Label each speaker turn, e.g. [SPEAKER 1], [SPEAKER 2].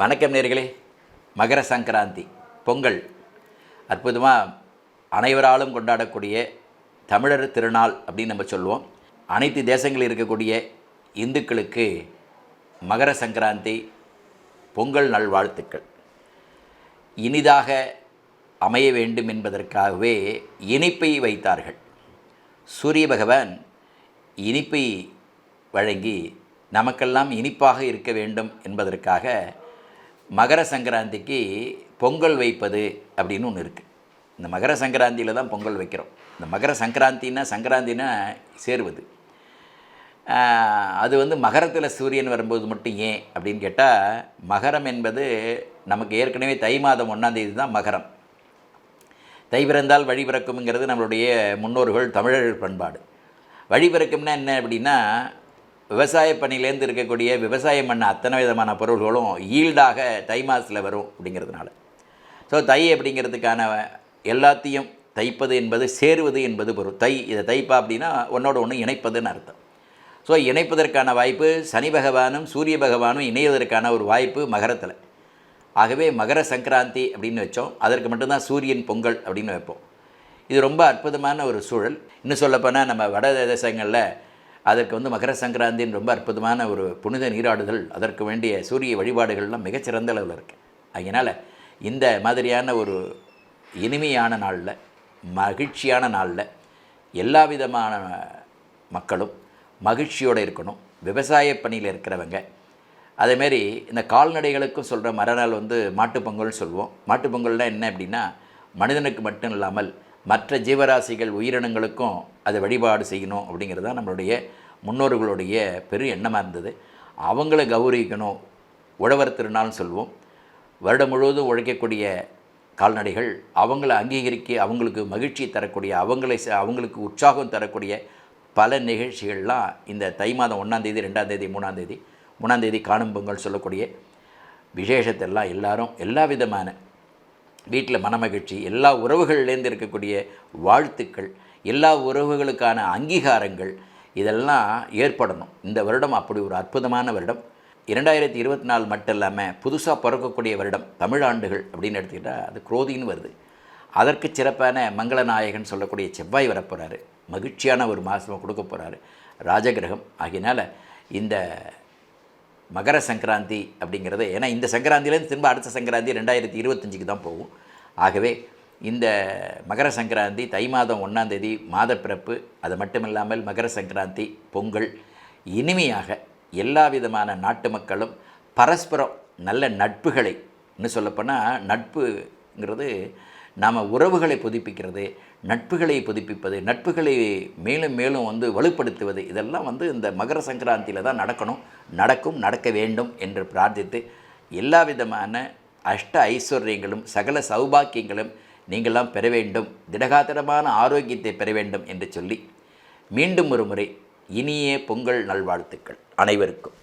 [SPEAKER 1] வணக்கம் நேர்களே. மகர சங்கராந்தி பொங்கல். அற்புதமாக அனைவராலும் கொண்டாடக்கூடிய தமிழர் திருநாள் அப்படின்னு நம்ம சொல்லுவோம். அனைத்து தேசங்களில் இருக்கக்கூடிய இந்துக்களுக்கு மகர சங்கராந்தி பொங்கல் நல்வாழ்த்துக்கள். இனிதாக அமைய வேண்டும் என்பதற்காகவே இனிப்பை வைத்தார்கள். சூரிய பகவான் இனிப்பை வழங்கி நமக்கெல்லாம் இனிப்பாக இருக்க வேண்டும் என்பதற்காக மகர சங்கராந்திக்கு பொங்கல் வைப்பது அப்படின்னு ஒன்று இருக்குது இந்த மகர சங்கராந்தியில் தான் பொங்கல் வைக்கிறோம். இந்த மகர சங்கராந்தின்னா சங்கராந்தினா சேருவது. அது வந்து மகரத்தில் சூரியன் வரும்போது மட்டும் ஏன் அப்படின்னு கேட்டால் மகரம் என்பது நமக்கு ஏற்கனவே தை மாதம் ஒன்றாந்தேதி தான் மகரம். தை பிறந்தால் வழி பிறக்கும்ங்கிறது நம்மளுடைய முன்னோர்கள் தமிழர் பண்பாடு. வழி பிறக்கும்னா என்ன அப்படின்னா விவசாய பணியிலேருந்து இருக்கக்கூடிய விவசாயம் பண்ண அத்தனை விதமான பொருள்களும் ஈல்டாக தை மாதத்தில் வரும் அப்படிங்கிறதுனால. ஸோ தை அப்படிங்கிறதுக்கான எல்லாத்தையும் தைப்பது என்பது சேருவது என்பது பொருள். தை இதை தைப்பா அப்படின்னா ஒன்றோட ஒன்று இணைப்பதுன்னு அர்த்தம். ஸோ இணைப்பதற்கான வாய்ப்பு சனி பகவானும் சூரிய பகவானும் இணைவதற்கான ஒரு வாய்ப்பு மகரத்தில். ஆகவே மகர சங்கராந்தி அப்படின்னு வச்சோம். அதற்கு மட்டும்தான் சூரியன் பொங்கல் அப்படின்னு வைப்போம். இது ரொம்ப அற்புதமான ஒரு சூழல். இன்னும் சொல்லப்போனால் நம்ம வட தேசங்களில் அதற்கு வந்து மகர சங்கராந்தின்னு ரொம்ப அற்புதமான ஒரு புனித நீராடுதல் அதற்கு வேண்டிய சூரிய வழிபாடுகள்லாம் மிகச்சிறந்த அளவில் இருக்குது அதனால் இந்த மாதிரியான ஒரு இனிமையான நாளில் மகிழ்ச்சியான நாளில் எல்லா விதமான மக்களும் மகிழ்ச்சியோடு இருக்கணும். விவசாய பணியில் இருக்கிறவங்க அதேமாரி இந்த கால்நடைகளுக்கும் சொல்கிற மறுநாள் வந்து மாட்டுப் பொங்கல் சொல்லுவோம். மாட்டுப்பொங்கல்னால் என்ன அப்படின்னா மனிதனுக்கு மட்டும் இல்லாமல் மற்ற ஜீவராசிகள் உயிரினங்களுக்கும் அதை வழிபாடு செய்யணும் அப்படிங்கிறது தான் நம்மளுடைய முன்னோர்களுடைய பெரு எண்ணமாக இருந்தது. அவங்கள கௌரவிக்கணும். உழவர் திருநாள்னு சொல்லுவோம் வருடம் முழுவதும் உழைக்கக்கூடிய கால்நடைகள் அவங்கள அங்கீகரிக்க அவங்களுக்கு மகிழ்ச்சி தரக்கூடிய அவங்களை அவங்களுக்கு உற்சாகம் தரக்கூடிய பல நிகழ்ச்சிகள்லாம் இந்த தை மாதம் ஒன்றாந்தேதி ரெண்டாந்தேதி மூணாந்தேதி மூணாந்தேதி காணும் பொங்கல் சொல்லக்கூடிய விசேஷத்தெல்லாம் எல்லாரும் எல்லா விதமான வீட்டில் மனமகிழ்ச்சி எல்லா உறவுகள்லேருந்து இருக்கக்கூடிய வாழ்த்துக்கள் எல்லா உறவுகளுக்கான அங்கீகாரங்கள் இதெல்லாம் ஏற்படணும். இந்த வருடம் அப்படி ஒரு அற்புதமான வருடம். இரண்டாயிரத்தி இருபத்தி நாலு மட்டும் இல்லாமல் புதுசாக பிறக்கக்கூடிய வருடம் தமிழ் ஆண்டுகள் அப்படின்னு எடுத்துக்கிட்டால் அது குரோதின்னு வருது. அதற்கு சிறப்பான மங்களநாயகன் சொல்லக்கூடிய செவ்வாய் வரப்போகிறாரு மகிழ்ச்சியான ஒரு மாதமாக கொடுக்க போகிறாரு ராஜகிரகம். ஆகியனால் இந்த மகர சங்கராந்தி அப்படிங்கிறது ஏன்னா இந்த சங்கராந்திலேருந்து திரும்ப அடுத்த சங்கராந்தி ரெண்டாயிரத்தி இருபத்தஞ்சுக்கு தான் போகும். ஆகவே இந்த மகர சங்கராந்தி தை மாதம் ஒன்றாந்தேதி மாதப்பிறப்பு அது மட்டும் இல்லாமல் மகர சங்கராந்தி பொங்கல் இனிமையாக எல்லா விதமான நாட்டு மக்களும் பரஸ்பரம் நல்ல நட்புகளை இன்னும் சொல்லப்போனால் நட்புங்கிறது நாம் உறவுகளை புதுப்பிக்கிறது நட்புகளை புதுப்பிப்பது நட்புகளை மேலும் மேலும் வந்து வலுப்படுத்துவது இதெல்லாம் வந்து இந்த மகர சங்கராந்தியில் தான் நடக்கணும். நடக்கும் நடக்க வேண்டும் என்று பிரார்த்தித்து எல்லா விதமான அஷ்ட ஐஸ்வர்யங்களும் சகல சௌபாக்கியங்களும் நீங்களாம் பெற வேண்டும். திடகாத்திரமான ஆரோக்கியத்தை பெற வேண்டும் என்று சொல்லி மீண்டும் ஒரு முறை இனிய பொங்கல் நல்வாழ்த்துக்கள் அனைவருக்கும்.